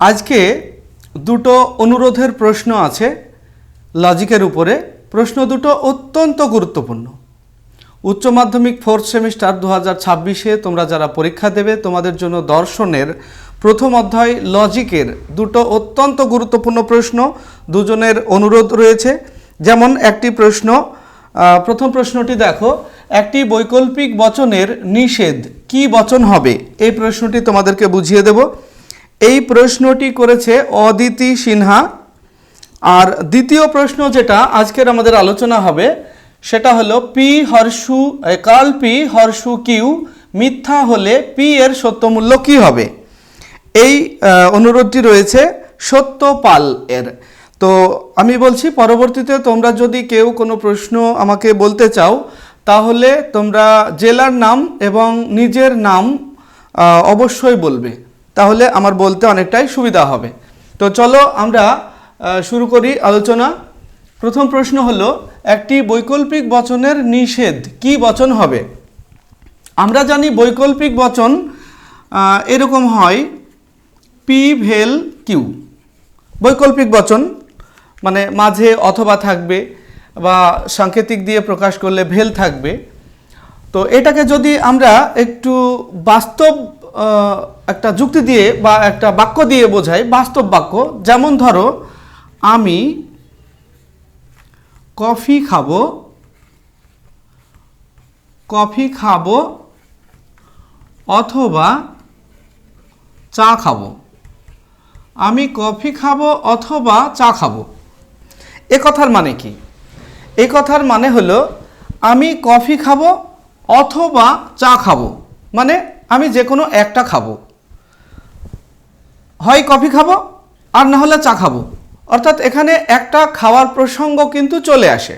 আজকে দুটো অনুরোধের প্রশ্ন আছে। লজিকের উপরে। প্রশ্ন দুটো অত্যন্ত গুরুত্বপূর্ণ। উচ্চ মাধ্যমিক ফোর্থ সেমিস্টার দু হাজার ছাব্বিশে তোমরা যারা পরীক্ষা দেবে, তোমাদের জন্য দর্শনের প্রথম অধ্যায় লজিকের দুটো অত্যন্ত গুরুত্বপূর্ণ প্রশ্ন। দুজনের অনুরোধ রয়েছে। যেমন একটি প্রশ্ন প্রথম প্রশ্নটি দেখো, একটি বৈকল্পিক বচনের নিষেধ কি বচন হবে? এই প্রশ্নটি তোমাদেরকে বুঝিয়ে দেব। এই প্রশ্নটি করেছে অদিতি সিনহা। আর দ্বিতীয় প্রশ্ন যেটা আজকের আমাদের আলোচনা হবে, সেটা হলো পি হর্ষু কাল পি হর্ষু কিউ, মিথ্যা হলে পি এর সত্যমূল্য কি হবে? এই অনুরোধটি রয়েছে সত্যপাল এর। তো আমি বলছি, পরবর্তীতে তোমরা যদি কেউ কোনো প্রশ্ন আমাকে বলতে চাও, তাহলে তোমরা জেলার নাম এবং নিজের নাম অবশ্যই বলবে। তাহলে আমার বলতে অনেকটাই সুবিধা হবে। তো চলো আমরা শুরু করি আলোচনা। প্রথম প্রশ্ন হলো, একটি বৈকল্পিক বচনের নিষেধ কি বচন হবে? আমরা জানি বৈকল্পিক বচন এরকম হয়, পি ভেল কিউ। বৈকল্পিক বচন মানে মাঝে অথবা থাকবে বা সাংকেতিক দিয়ে প্রকাশ করলে ভেল থাকবে। তো এটাকে যদি আমরা একটু বাস্তব একটা যুক্তি দিয়ে বা একটা বাক্য দিয়ে বোঝাই বাস্তব বাক্য। যেমন ধরো, আমি কফি খাব কফি খাব অথবা চা খাব। আমি কফি খাব অথবা চা খাব। এ কথার মানে কি? এ কথার মানে হলো, আমি কফি খাব অথবা চা খাব। মানে আমি যে কোনো একটা খাব। হয় কফি খাব, আর না হলে চা খাব। অর্থাৎ এখানে একটা খাওয়ার প্রসঙ্গ কিন্তু চলে আসে।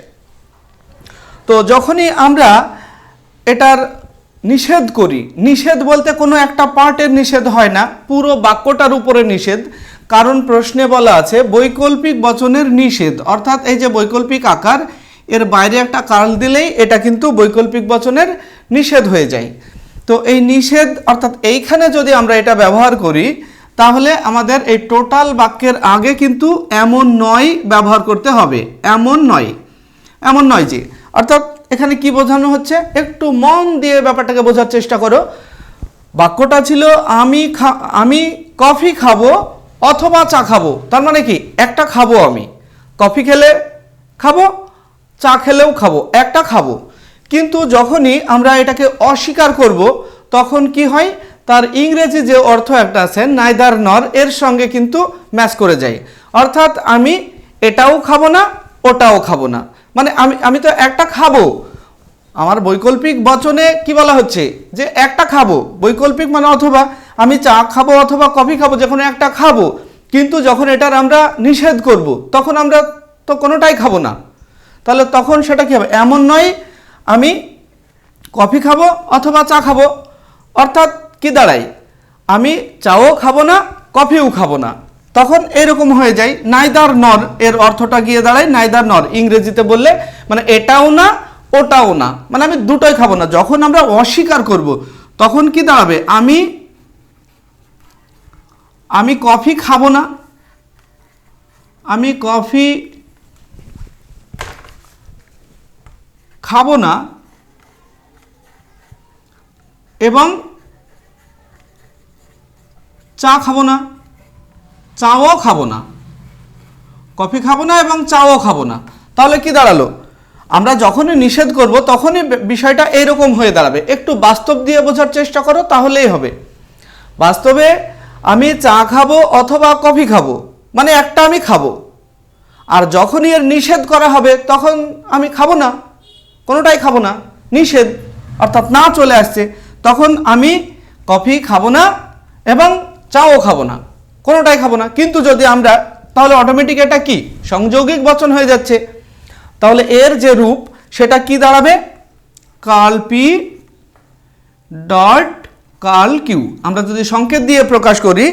তো যখনই আমরা এটার নিষেধ করি, নিষেধ বলতে কোনো একটা পার্টের নিষেধ হয় না, পুরো বাক্যটার উপরে নিষেধ। কারণ প্রশ্নে বলা আছে, বৈকল্পিক বচনের নিষেধ। অর্থাৎ এই যে বৈকল্পিক আকার, এর বাইরে একটা কার্ল দিলেই এটা কিন্তু বৈকল্পিক বচনের নিষেধ হয়ে যায়। তো এই নিষেধ, অর্থাৎ এইখানে যদি আমরা এটা ব্যবহার করি, তাহলে আমাদের এই টোটাল বাক্যের আগে কিন্তু এমন নয় ব্যবহার করতে হবে। এমন নয়। এমন নয় যে, অর্থাৎ এখানে কি বোঝানো হচ্ছে? একটু মন দিয়ে ব্যাপারটাকে বোঝার চেষ্টা করো। বাক্যটা ছিল, আমি খা, আমি কফি খাব অথবা চা খাব। তার মানে কি? একটা খাব আমি। কফি খেলে খাব, চা খেলেও খাব। একটা খাব। কিন্তু যখনই আমরা এটাকে অস্বীকার করব, তখন কি হয়? তার ইংরেজি যে অর্থ একটা আছে, নাইদার নর এর সঙ্গে কিন্তু ম্যাচ করে যায়। অর্থাৎ আমি এটাও খাব না, ওটাও খাব না। মানে আমি আমি তো একটা খাব। আমার বৈকল্পিক বচনে কি বলা হচ্ছে? যে একটা খাব। বৈকল্পিক মানে অথবা আমি চা খাব অথবা কফি খাব, যখন একটা খাব। কিন্তু যখন এটার আমরা নিষেধ করব, তখন আমরা তো কোনোটাই খাব না। তাহলে তখন সেটা কি হবে? এমন নয় আমি কফি খাব অথবা চা খাব। অর্থাৎ কি দাঁড়ায় আমি চাও খাব না, কফিও খাব না। তখন এরকম হয়ে যায়, নাইদার নর, এর অর্থটা গিয়ে দাঁড়ায়, নাইদার নর। ইংরেজিতে বললে মানে এটাও না, ওটাও না। মানে আমি দুটোই খাব না। যখন আমরা অস্বীকার করব, তখন কি দাঁড়াবে? আমি আমি কফি খাব না। আমি কফি খাব না এবং চা খাব না, চাও খাব না, কফি খাব না এবং চাও খাব না। তাহলে কি দাঁড়াল? আমরা যখনই নিষেধ করব তখনই বিষয়টা এইরকম হয়ে দাঁড়াবে। একটু বাস্তব দিয়ে বোঝার চেষ্টা করো, তাহলেই হবে। বাস্তবে আমি চা খাব অথবা কফি খাব মানে একটা আমি খাব। আর যখনই এর নিষেধ করা হবে তখন আমি খাব না। কোনোটাই খাব না, নিষেধ। অর্থাৎ না চলে আসছে, তখন আমি কফি খাব না এবং চাও খাব না, কোনোটাই খাব না। কিন্তু যদি আমরা, তাহলে অটোমেটিক এটা কি? সংযৌগিক বচন হয়ে যাচ্ছে। তাহলে এর যে রূপ, সেটা কি দাঁড়াবে? কালপি ডট কাল কিউ। আমরা যদি সংকেত দিয়ে প্রকাশ করি,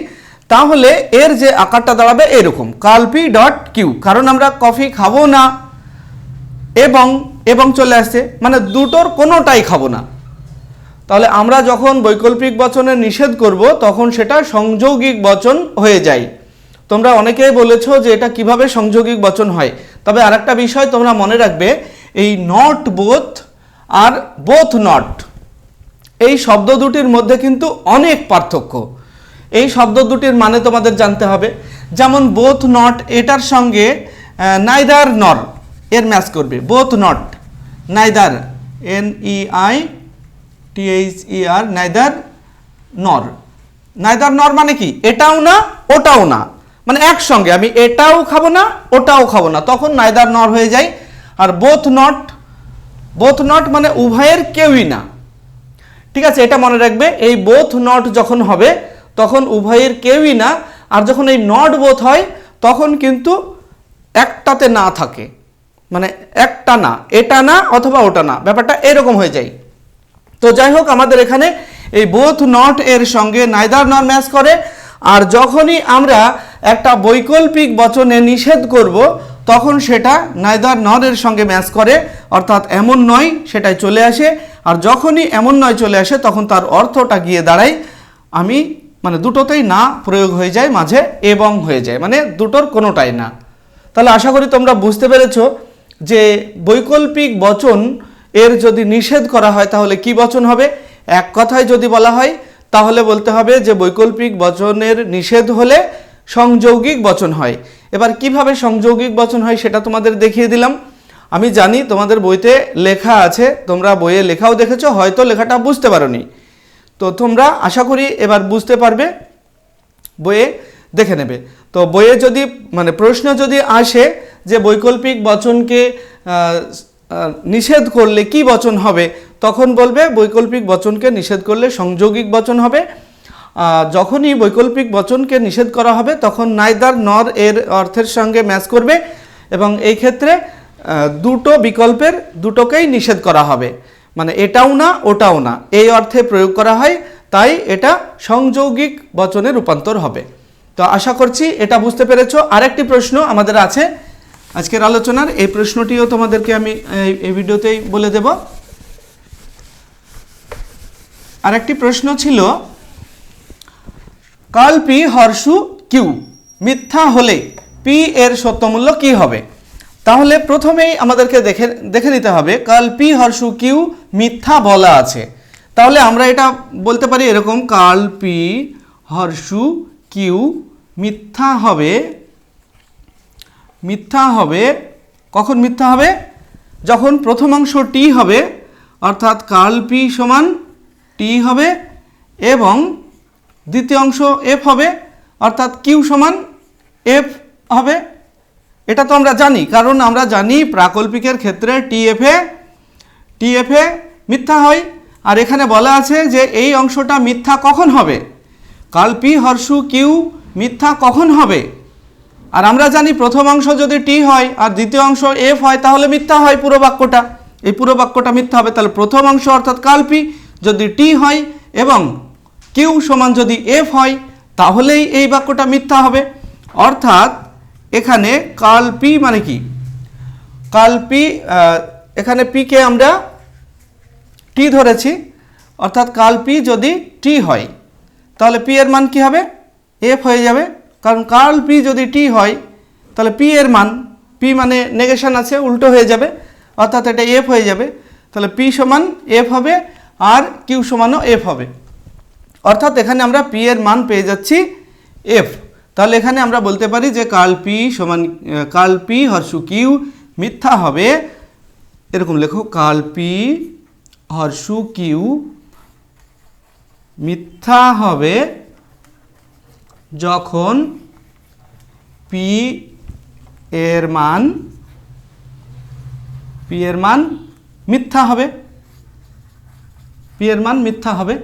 তাহলে এর যে আকারটা দাঁড়াবে এরকম কালপি ডট কিউ। কারণ আমরা কফি খাব না, এবং এবং চলে আসছে মানে দুটোর কোনোটাই খাব না। তাহলে আমরা যখন বৈকল্পিক বচনে নিষেধ করব, তখন সেটা সংযৌগিক বচন হয়ে যায়। তোমরা অনেকেই বলেছ যে এটা কীভাবে সংযোগিক বচন হয়। তবে আরেকটা বিষয় তোমরা মনে রাখবে, এই নট বোথ আর বোথ নট এই শব্দ দুটির মধ্যে কিন্তু অনেক পার্থক্য। এই শব্দ দুটির মানে তোমাদের জানতে হবে, যেমন বোথ নট এটার সঙ্গে নাইদার নর এর ম্যাচ করবে। Both not neither N E I T H E R neither nor neither nor মানে কি? এটাও না, ওটাও না। মানে একসঙ্গে, আমি এটাও খাব না, ওটাও খাব না। তখন নাইদার নর হয়ে যায়। আর বোথ নট বোথ নট মানে উভয়ের কেউই না। ঠিক আছে, এটা মনে রাখবে, এই বোথ নট যখন হবে, তখন উভয়ের কেউই না। আর যখন এই নট বোথ হয়, তখন কিন্তু একটাতে না থাকে। মানে একটা না, এটা না অথবা ওটা না, ব্যাপারটা এরকম হয়ে যায়। তো যাই হোক, আমাদের এখানে এই বোথ নট এর সঙ্গে নাইদার নর ম্যাচ করে। আর যখনই আমরা একটা বৈকল্পিক বচনে নিষেধ করব, তখন সেটা নাইদার নরের সঙ্গে ম্যাচ করে, অর্থাৎ এমন নয়, সেটাই চলে আসে। আর যখনই এমন নয় চলে আসে, তখন তার অর্থটা গিয়ে দাঁড়ায়। আমি মানে দুটোতেই না প্রয়োগ হয়ে যায়, মাঝে এবং হয়ে যায় মানে দুটোর কোনোটাই না। তাহলে আশা করি তোমরা বুঝতে পেরেছ যে বৈকল্পিক বচন এর যদি নিষেধ করা হয়, তাহলে কি বচন হবে? এক কথায় যদি বলা হয়, তাহলে বলতে হবে যে বৈকল্পিক বচনের নিষেধ হলে সংযৌগিক বচন হয়। এবার কীভাবে সংযৌগিক বচন হয় সেটা তোমাদের দেখিয়ে দিলাম। আমি জানি তোমাদের বইতে লেখা আছে, তোমরা বইয়ে লেখাও দেখেছ, হয়তো লেখাটা বুঝতে পারোনি। তো তোমরা আশা করি এবার বুঝতে পারবে, বইয়ে দেখে নেবে। তো বইয়ে যদি মানে প্রশ্ন যদি আসে যে বৈকল্পিক বচনকে নিষেধ করলে কি বচন হবে? তখন বলবে বৈকল্পিক বচনকে নিষেধ করলে সংযোগিক বচন হবে। যখনই বৈকল্পিক বচনকে নিষেধ করা হবে, তখন নাইদার নর এর অর্থের সঙ্গে ম্যাচ করবে এবং এই ক্ষেত্রে দুটো বিকল্পের দুটোকেই নিষেধ করা হবে। মানে এটাও না, ওটাও না। এই অর্থে প্রয়োগ করা হয়, তাই এটা সংযৌগিক বচনে রূপান্তর হবে। তো আশা করছি এটা বুঝতে পেরেছ। আরেকটি প্রশ্ন আমাদের আছে আজকের আলোচনার এই প্রশ্নটিও তোমাদেরকে আমি এই- ভিডিওতেই বলে দেব। আর একটি প্রশ্ন ছিল কাল পি হর্ষু কিউ, মিথ্যা হলে পি এর সত্যমূল্য কি হবে? তাহলে প্রথমেই আমাদেরকে দেখে দেখে নিতে হবে কাল পি হর্ষু কিউ মিথ্যা বলা আছে। তাহলে আমরা এটা বলতে পারি এরকম কাল পি হর্ষু কিউ মিথ্যা হবে মিথ্যা হবে, কখন মিথ্যা হবে? যখন প্রথম অংশ টি হবে, অর্থাৎ কার্ল পি সমান টি হবে এবং দ্বিতীয় অংশ এফ হবে, অর্থাৎ কিউ সমান এফ হবে। এটা তো আমরা জানি, কারণ আমরা জানি প্রাকল্পিকের ক্ষেত্রে টিএফএ টিএফএ মিথ্যা হয়। আর এখানে বলা আছে যে এই অংশটা মিথ্যা কখন হবে? কাল পি হর্ষু কিউ মিথ্যা কখন হবে? আর আমরা জানি প্রথম অংশ যদি টি হয় আর দ্বিতীয় অংশ এফ হয়, তাহলে মিথ্যা হয় পুরো বাক্যটা। এই পুরো বাক্যটা মিথ্যা হবে, তাহলে প্রথম অংশ অর্থাৎ কালপি যদি টি হয় এবং কিউ সমান যদি এফ হয়, তাহলেই এই বাক্যটা মিথ্যা হবে। অর্থাৎ এখানে কালপি মানে কি? কালপি এখানে পিকে আমরা টি ধরেছি। অর্থাৎ কাল পি যদি টি হয়, তাহলে পি এর মান কি হবে? এফ হয়ে যাবে। কারণ কার্ল পি যদি টি হয়, তাহলে পি এর মান, পি মানে নেগেশন আছে, উল্টো হয়ে যাবে, অর্থাৎ এটা এফ হয়ে যাবে, তাহলে পি সমান এফ হবে আর কিউ সমানও এফ হবে। অর্থাৎ এখানে আমরা পি এর মান পেয়ে যাচ্ছি এফ। তাহলে এখানে আমরা বলতে পারি যে কার্ল পি সমান কার্ল পি হর্ষু কিউ মিথ্যা হবে, এরকম লেখো কাল পি হর্ষু কিউ মিথ্যা হবে যখন পি এর মান পি এর মান মিথ্যা হবে পি এর মান মিথ্যা হবে,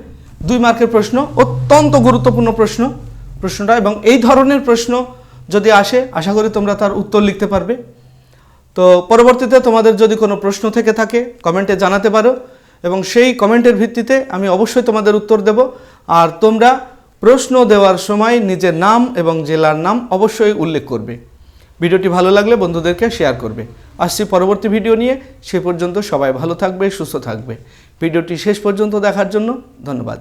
দুই মার্কের প্রশ্ন, অত্যন্ত গুরুত্বপূর্ণ প্রশ্ন, প্রশ্নটা এবং এই ধরনের প্রশ্ন যদি আসে, আশা করি তোমরা তার উত্তর লিখতে পারবে। তো পরবর্তীতে তোমাদের যদি কোনো প্রশ্ন থেকে থাকে কমেন্টে জানাতে পারো এবং সেই কমেন্টের ভিত্তিতে আমি অবশ্যই তোমাদের উত্তর দেব। আর তোমরা প্রশ্ন দেওয়ার সময় নিজের নাম এবং জেলার নাম অবশ্যই উল্লেখ করবে। ভিডিওটি ভালো লাগলে বন্ধুদেরকে শেয়ার করবে। আসছি পরবর্তী ভিডিও নিয়ে। সে পর্যন্ত সবাই ভালো থাকবে, সুস্থ থাকবে। ভিডিওটি শেষ পর্যন্ত দেখার জন্য ধন্যবাদ।